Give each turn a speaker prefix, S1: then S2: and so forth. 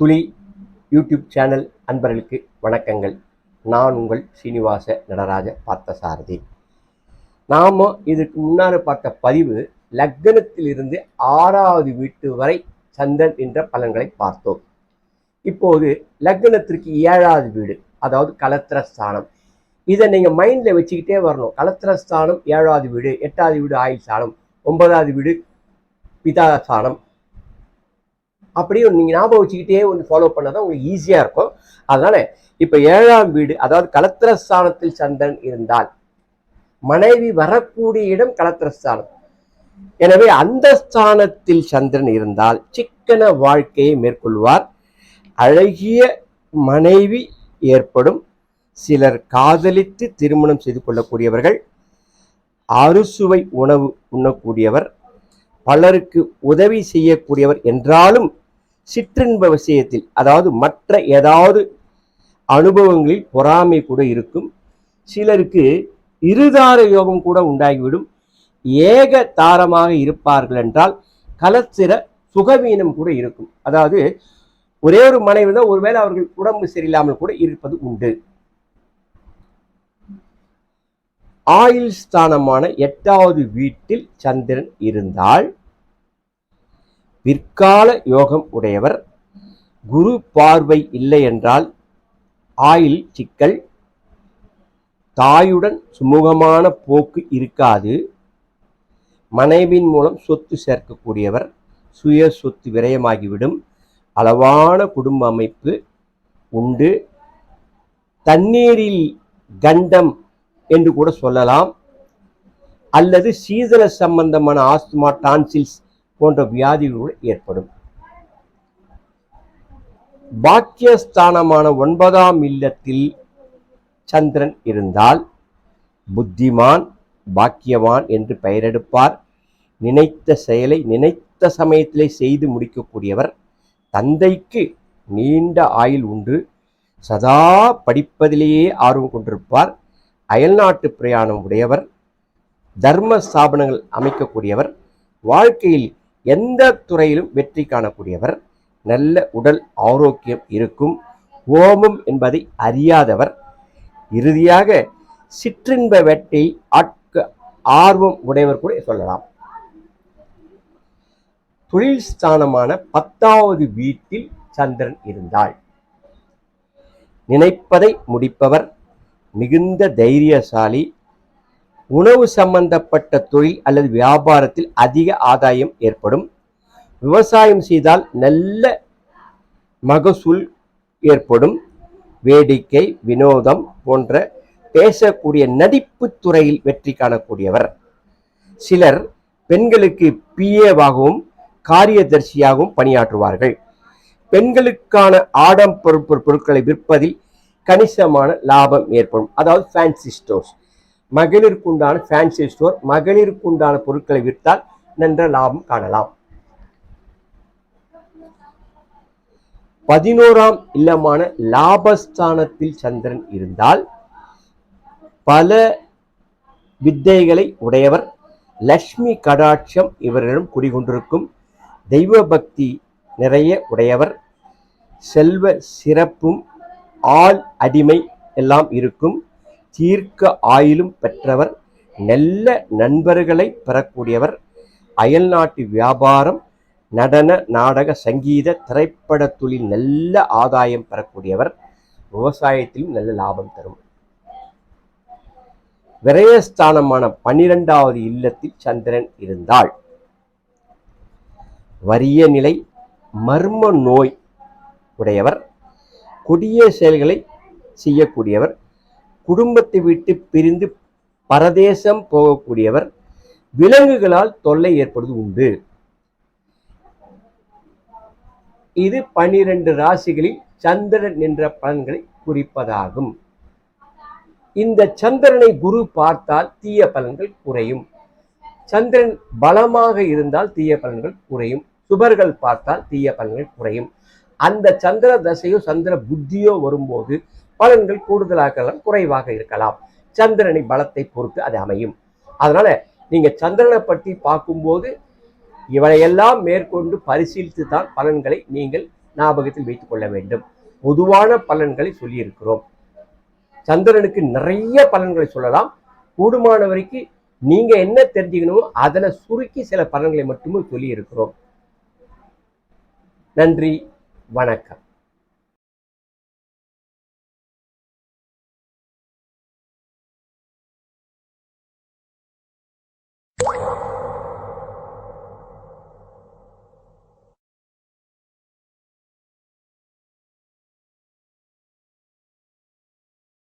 S1: துளி YouTube channel அன்பர்களுக்கு வணக்கங்கள். நான் உங்கள் சீனிவாச நடராஜ பார்த்தசாரதி. நாம் இதுக்கு முன்னால் பார்த்த பதிவு லக்னத்திலிருந்து ஆறாவது வீட்டு வரை சந்தன் என்ற பலன்களை பார்த்தோம். இப்போது லக்னத்திற்கு ஏழாவது வீடு அதாவது கலத்திரஸ்தானம். இதை நீங்கள் மைண்டில் வச்சுக்கிட்டே வரணும். கலத்திரஸ்தானம் ஏழாவது வீடு எட்டாவது வீடு ஆயுள் ஸ்தானம் ஒன்பதாவது வீடு பிதா ஸ்தானம் அப்படியே நீங்கள் ஞாபகம் வச்சுக்கிட்டே வந்து ஃபாலோ பண்ணால் தான் உங்களுக்கு ஈஸியாக இருக்கும். அதனால் இப்போ ஏழாம் வீடு அதாவது கலத்திரஸ்தானத்தில் சந்திரன் இருந்தால் மனைவி வரக்கூடிய இடம் கலத்திரஸ்தானம். எனவே அந்த ஸ்தானத்தில் சந்திரன் இருந்தால் சிக்கன வாழ்க்கையை மேற்கொள்வார். அழகிய மனைவி ஏற்படும். சிலர் காதலித்து திருமணம் செய்து கொள்ளக்கூடியவர்கள். அறுசுவை உணவு உண்ணக்கூடியவர். பலருக்கு உதவி செய்யக்கூடியவர் என்றாலும் சிற்றின்ப விஷயத்தில் அதாவது மற்ற ஏதாவது அனுபவங்களில் பொறாமை கூட இருக்கும். சிலருக்கு இருதார யோகம் கூட உண்டாகிவிடும். ஏக தாரமாக இருப்பார்கள் என்றால் கலத்திர சுகவீனம் கூட இருக்கும். அதாவது ஒரே ஒரு மனைவி தான் ஒருவேளை அவர்கள் உடம்பு சரியில்லாமல் கூட இருப்பது உண்டு. ஆயுள் ஸ்தானமான எட்டாவது வீட்டில் சந்திரன் இருந்தால் பிற்கால யோகம் உடையவர். குரு பார்வை இல்லை என்றால் ஆயில் சிக்கல். தாயுடன் சுமூகமான போக்கு இருக்காது. மனைவின் மூலம் சொத்து சேர்க்கக்கூடியவர் சுய சொத்து விரயமாகிவிடும். அளவான குடும்ப அமைப்பு உண்டு. தண்ணீரில் கண்டம் என்று கூட சொல்லலாம். அல்லது சீதள சம்பந்தமான ஆஸ்துமா டான்சில்ஸ் போன்ற வியாதிகள் கூட ஏற்படும். பாக்கியஸ்தானமான ஒன்பதாம் இல்லத்தில் சந்திரன் இருந்தால் புத்திமான் பாக்கியவான் என்று பெயரெடுப்பார். நினைத்த செயலை நினைத்த சமயத்திலே செய்து முடிக்கக்கூடியவர் தந்தைக்கு நீண்ட ஆயுள் உண்டு. சதா படிப்பதிலேயே ஆர்வம் கொண்டிருப்பார். அயல்நாட்டு பிரயாணம் உடையவர். தர்ம ஸ்தாபனங்கள் அமைக்கக்கூடியவர். வாழ்க்கையில் எந்த துறையிலும் வெற்றி காணக்கூடியவர். நல்ல உடல் ஆரோக்கியம் இருக்கும். ஓமம் என்பதை அறியாதவர். இறுதியாக சிற்றின்ப வேட்டை ஆட்க ஆர்வம் உடையவர் கூட சொல்லலாம். தொழில் ஸ்தானமான பத்தாவது வீட்டில் சந்திரன் இருந்தால் நினைப்பதை முடிப்பவர் மிகுந்த தைரியசாலி உணவு சம்பந்தப்பட்ட தொழில் அல்லது வியாபாரத்தில் அதிக ஆதாயம் ஏற்படும். விவசாயம் செய்தால் நல்ல மகசூல் ஏற்படும். வேடிக்கை வினோதம் போன்ற பேசக்கூடிய நடிப்பு துறையில் வெற்றி காணக்கூடியவர். சிலர் பெண்களுக்கு பிஏவாகவும் காரியதர்சியாகவும் பணியாற்றுவார்கள். பெண்களுக்கான ஆடம்பர பொருட்களை விற்பதில் கணிசமான லாபம் ஏற்படும். அதாவது ஃபேன்சி ஸ்டோர்ஸ் மகளிருக்குண்டான ஃபேன்சி ஸ்டோர் மகளிருக்குண்டான பொருட்களை விற்றால் நன்ற லாபம் காணலாம். பதினோராம் இல்லமான லாபஸ்தானத்தில் சந்திரன் இருந்தால் பல வித்தைகளை உடையவர் லக்ஷ்மி கடாட்சம் இவரிடம் குடிகொண்டிருக்கும் தெய்வ பக்தி நிறைய உடையவர் செல்வ சிறப்பும் ஆள் அடிமை எல்லாம் இருக்கும். தீர்க்க ஆயிலும் பெற்றவர் நல்ல நண்பர்களை பெறக்கூடியவர் அயல்நாட்டு வியாபாரம் நடன நாடக சங்கீத திரைப்பட தொழில் நல்ல ஆதாயம் பெறக்கூடியவர் விவசாயத்திலும் நல்ல லாபம் தரும். விரயஸ்தானமான பன்னிரெண்டாவது இல்லத்தில் சந்திரன் இருந்தால் வறிய நிலை மர்ம நோய் உடையவர் கொடிய செயல்களை செய்யக்கூடியவர் குடும்பத்தை விட்டு பிரிந்து பரதேசம் போகக்கூடியவர் விலங்குகளால் தொல்லை ஏற்படுவது உண்டு. இது பனிரெண்டு ராசிகளில் சந்திரன் என்ற பலன்களை குறிப்பதாகும். இந்த சந்திரனை குரு பார்த்தால் தீய பலன்கள் குறையும். சந்திரன் பலமாக இருந்தால் தீய பலன்கள் குறையும். சுபர்கள் பார்த்தால் தீய பலன்கள் குறையும். அந்த சந்திர தசையோ சந்திர புத்தியோ வரும்போது பலன்கள் கூடுதலாக இருக்கலாம் குறைவாக இருக்கலாம். சந்திரனை பலத்தை பொறுத்து அது அமையும். அதனால நீங்க சந்திரனை பற்றி பார்க்கும்போது இவனையெல்லாம் மேற்கொண்டு பரிசீலித்து தான் பலன்களை நீங்கள் ஞாபகத்தில் வைத்துக் கொள்ள வேண்டும். பொதுவான பலன்களை சொல்லியிருக்கிறோம். சந்திரனுக்கு நிறைய பலன்களை சொல்லலாம். கூடுமான வரைக்கும் நீங்க என்ன தெரிஞ்சுக்கணுமோ அதில் சுருக்கி சில பலன்களை மட்டுமே சொல்லியிருக்கிறோம். நன்றி. வணக்கம்.